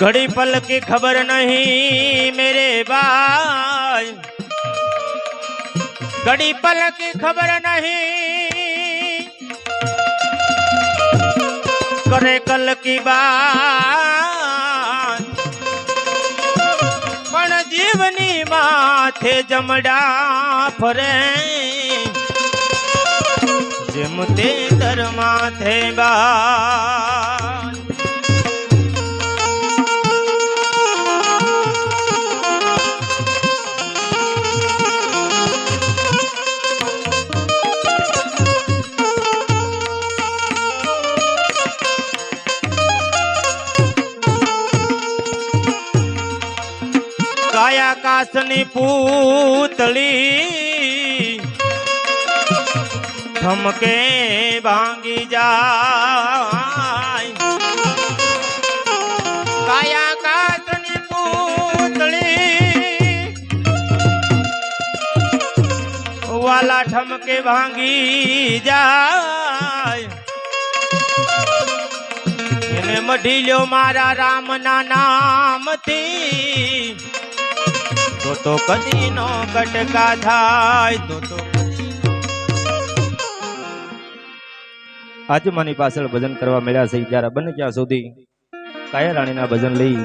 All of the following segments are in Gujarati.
घड़ी पल की खबर नहीं मेरे भाई। घड़ी पल की खबर नहीं। करे कल की बात। पर जीवनी माथे जमडा फरे। जिमते दर माथे बा કાસની પૂતળી ધમકે ભાંગી જાય. કાયા કાસની પૂતળી વાલા ઠમકે ભાંગી જાય. એને મઢી લ્યો મારા રામના નામથી તો તો કદી નો કટકા થાય, તો તો આજે માની પાછળ ભજન કરવા મળ્યા છે, જ્યારે બને ત્યાં સુધી કાયા રાણીના ભજન લઈ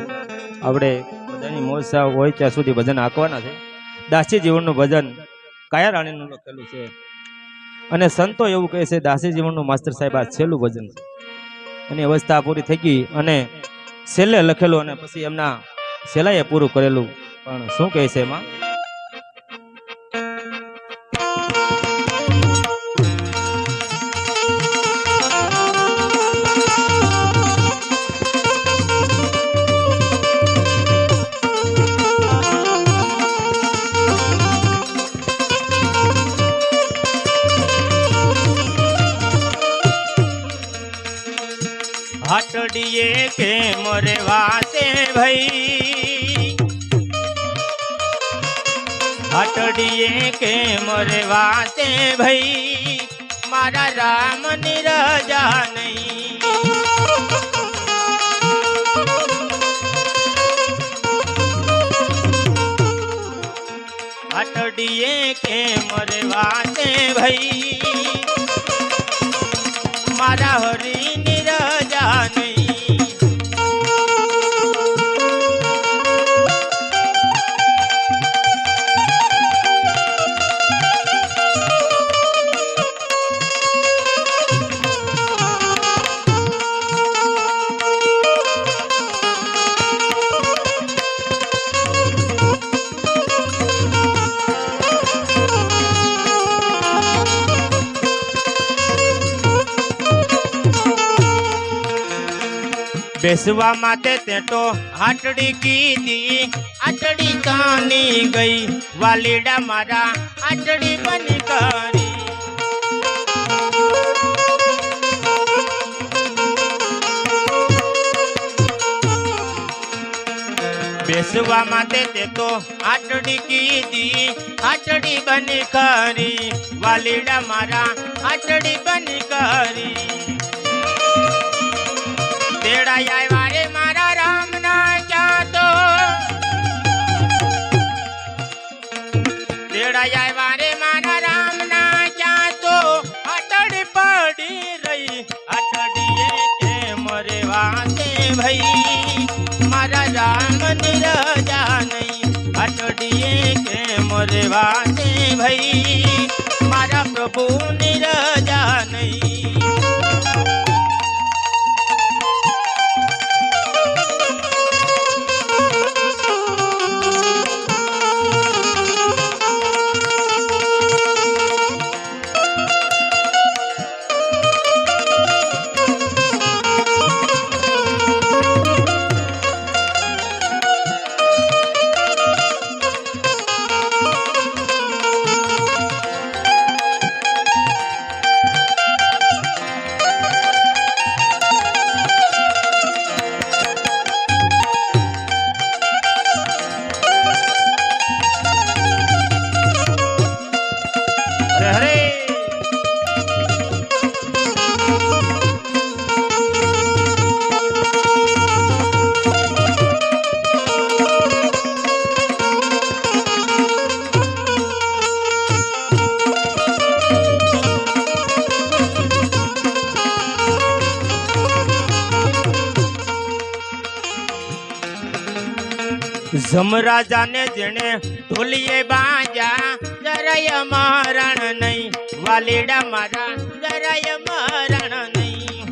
આપણે બધાની મોજસા હોય ત્યાં સુધી ભજન આંકવાના છે. દાસી જીવનનું ભજન કાયા રાણીનું લખેલું છે. અને સંતો એવું કહે છે, દાસી જીવનનું માસ્તર સાહેબ, આ છેલ્લું ભજન છે. એની અવસ્થા પૂરી થઈ ગઈ અને છેલ્લે લખેલું અને પછી એમના છેલ્લાએ પૂરું કરેલું. પણ શું કહે છે એમાં હાટડીએ કેમ રે વાસે ભાઈ હાટડીએ કે રે વાતે ભાઈ? મારા રામની રજા નહીં. હટડીએ કે રે વાતે ભાઈ? बेसवा माते तेटो हटड़ी की दी हटड़ी कानी गई वाली मारा हटड़ी बनी करी। बेसवा माते ते तो हटड़ी की दी हटड़ी बनी तो करी, वालीडा मारा हटड़ी बनी करी। તેડાય આવ્યા રે મારા રામના ચાતો તેડાય આવ્યા રે મારા રામના ચાતો અટડી પડી રહી અટડીએ કેમ રે વાસે ભાઈ મારા રામ નિરજા નહીં અટડીએ કેમ રે વાસે ભાઈ મારા પ્રભુ નિરજા નહીં જમરાજાને જેણે ઢોલીએ બાજા જરાય મરણ નહીં. વાલીડા મારા, જરાય મરણ નહીં.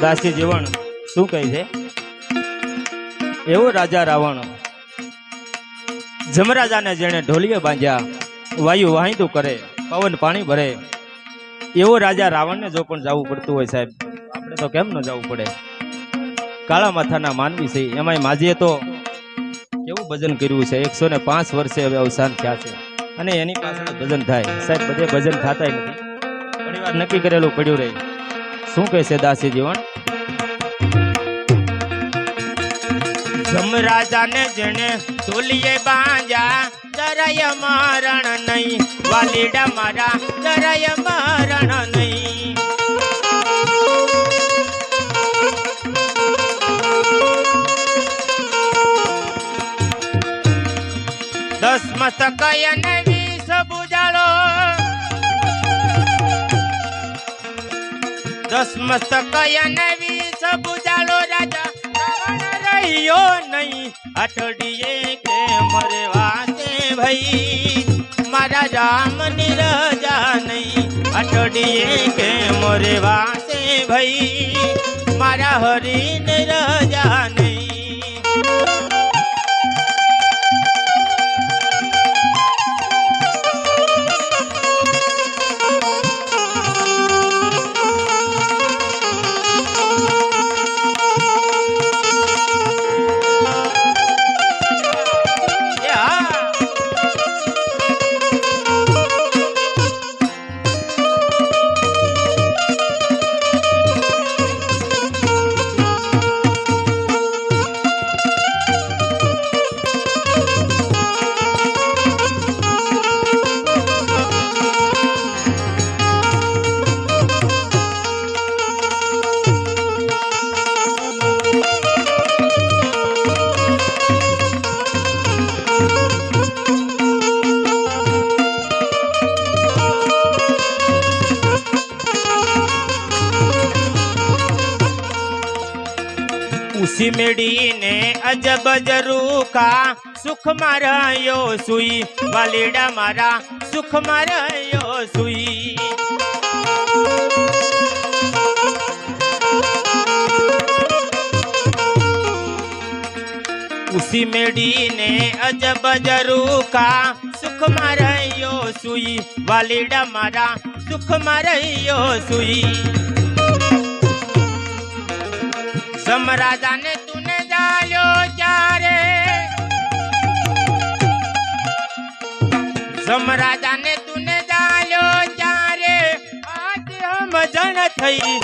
દાસી જીવન, શું કહે છે? એવો રાજા રાવણ. જમરાજાને જેણે ઢોલીએ બાંધ્યા, વાયુ વાહિંદુ કરે, પવન પાણી ભરે. એવો રાજા રાવણને જો પણ જવું પડતું હોય સાહેબ, આપણે તો કેમ ન જવું પડે? કાળા માથાના માનવી છે, એમાંય માજીએ તો કેવું ભજન કર્યું છે? એકસો ને પાંચ વર્ષે હવે અવસાન થયા છે. અને એની પાછળ ભજન થાય. સાહેબ, બધે ભજન થતા નથી. ઘણી વાર નક્કી કરેલું પડ્યું રહે. શું કહે છે દાસી જીવન જમરાજાને જણે ઢોલીએ બાંધ્યા, જરાય મારણ નહીં. વાલીડા મારા, જરાય जाना नहीं। दस मस्तक नवी सब उजाड़ो दस मस्तक सब उजाड़ो राजा। रहियो नहीं अटोडिए के मरवा से भई। मारा राम निर जा नहीं। અટડીએ કે મરે વાસે ભાઈ મારા હરીન રજા ઉસી મેડીને અજબ જરૂકા સુખ મારયો સુઈ વાલીડા મારા સુખ મારયો સુઈ ઉસી મેડીને અજબ જરૂકા સુખ મારયો સુઈ વાલીડા મારા સુખ મારયો સુઈ સમરાજાને તુને જાયો સમરાજાને તુને જાયો ત્યારે આજ હમ જણ થઈ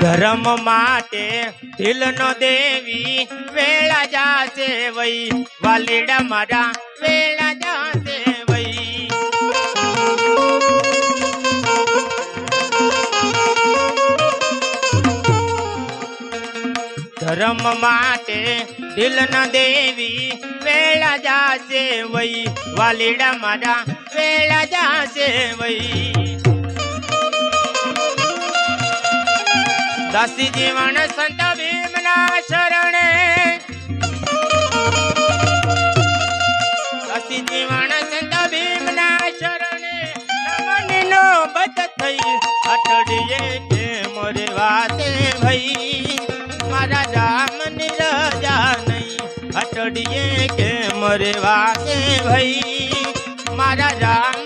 ધર્મ માટે દિલ નો દેવી વેળા જાશે વઈ. વાલીડા મારા વેળા જાશે વઈ. ધર્મ માટે દિલ ન દેવી વેળા જાશે વઈ. વાલીડા મારા વેળા જાશે વઈ. દાસી જીવન સંત ભીમના શરણે. દાસી જીવન સંત ભીમના શરણે. મનનો બદ થઈ અટડીએ કે મોરે વાસે ભઈ. મારા રામની રજા નહીં અટડીએ કે મોરે વાસે ભઈ. મારા રામ